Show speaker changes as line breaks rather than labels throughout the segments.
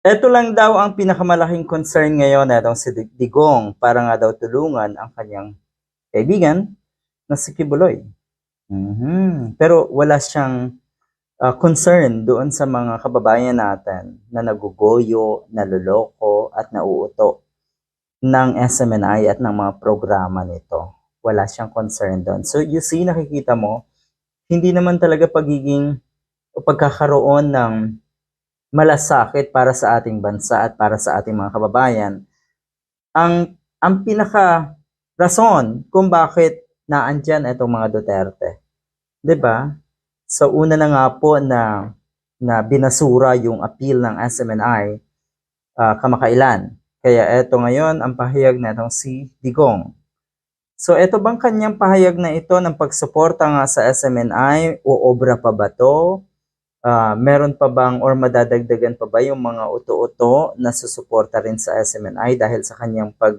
Ito lang daw ang pinakamalaking concern ngayon na si Digong para nga daw tulungan ang kanyang kaibigan na si Kibuloy. Mhm. Pero wala siyang ah, concern doon sa mga kababayan natin na nagugoyo, naluloko at nauuto ng SMNI at ng mga programa nito. Wala siyang concern doon. So you see, nakikita mo, hindi naman talaga pagiging o pagkakaroon ng malasakit para sa ating bansa at para sa ating mga kababayan ang ang pinaka rason kung bakit naandyan itong mga Duterte. 'Di ba? So una na nga po na na binasura yung appeal ng SMNI ah, kamakailan. Kaya eto ngayon ang pahayag na itong si Digong. So ito bang kanyang pahayag na ito ng pagsuporta nga sa SMNI o obra pa ba to? Ah, meron pa bang or madadagdagan pa ba yung mga uto-uto na susuporta rin sa SMNI dahil sa kanyang pag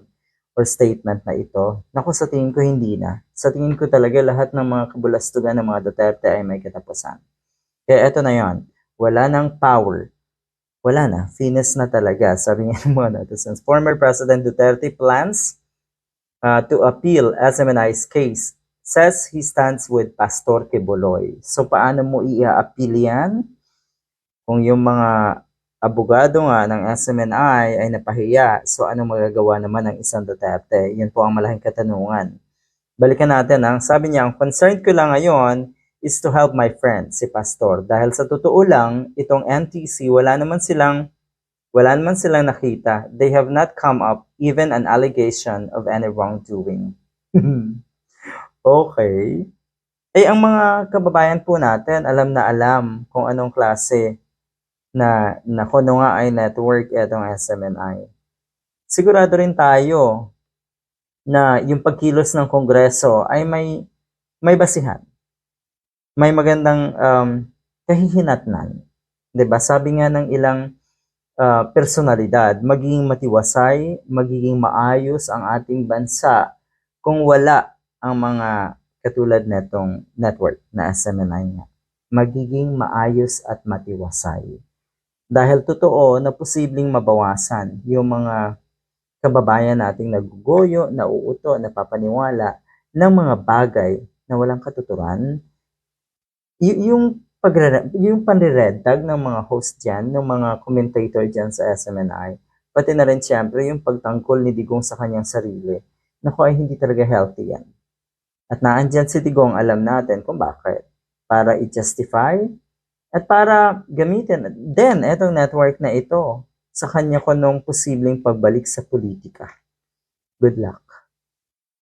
or statement na ito? Naku, sa tingin ko hindi na. Sa tingin ko talaga lahat ng mga kabulastugan ng mga Duterte ay may katapusan. Kaya eto na yon, wala nang power. Wala na, finis na talaga. Sabi nga ng mga netizens, former President Duterte plans uh, to appeal SMNI's case says he stands with Pastor Quiboloy. So paano mo i-appeal yan? Kung yung mga abogado nga ng SMNI ay napahiya, so ano magagawa naman ng isang Duterte? Yun po ang malaking katanungan. Balikan natin, ang sabi niya, ang concern ko lang ngayon is to help my friend, si Pastor. Dahil sa totoo lang, itong NTC, wala naman silang wala naman silang nakita. They have not come up even an allegation of any wrongdoing. okay. Eh, ang mga kababayan po natin, alam na alam kung anong klase na, na kuno nga ay network itong SMNI. Sigurado rin tayo na yung pagkilos ng Kongreso ay may may basihan. May magandang um, kahihinatnan. 'Di ba? Sabi nga ng ilang ah, personalidad, magiging matiwasay, magiging maayos ang ating bansa kung wala ang mga katulad netong network na SMNI nga. Magiging maayos at matiwasay. Dahil totoo na posibleng mabawasan yung mga kababayan nating nagugoyo, nauuto, napapaniwala ng mga bagay na walang katuturan. Y- yung pagre yung panriredtag ng mga host dyan, ng mga commentator dyan sa SMNI, pati na rin siyempre yung pagtangkol ni Digong sa kanyang sarili, naku ay hindi talaga healthy yan. At naandyan si Digong, alam natin kung bakit. Para i-justify at para gamitin. Then, etong network na ito sa kanya ko nung posibleng pagbalik sa politika. Good luck.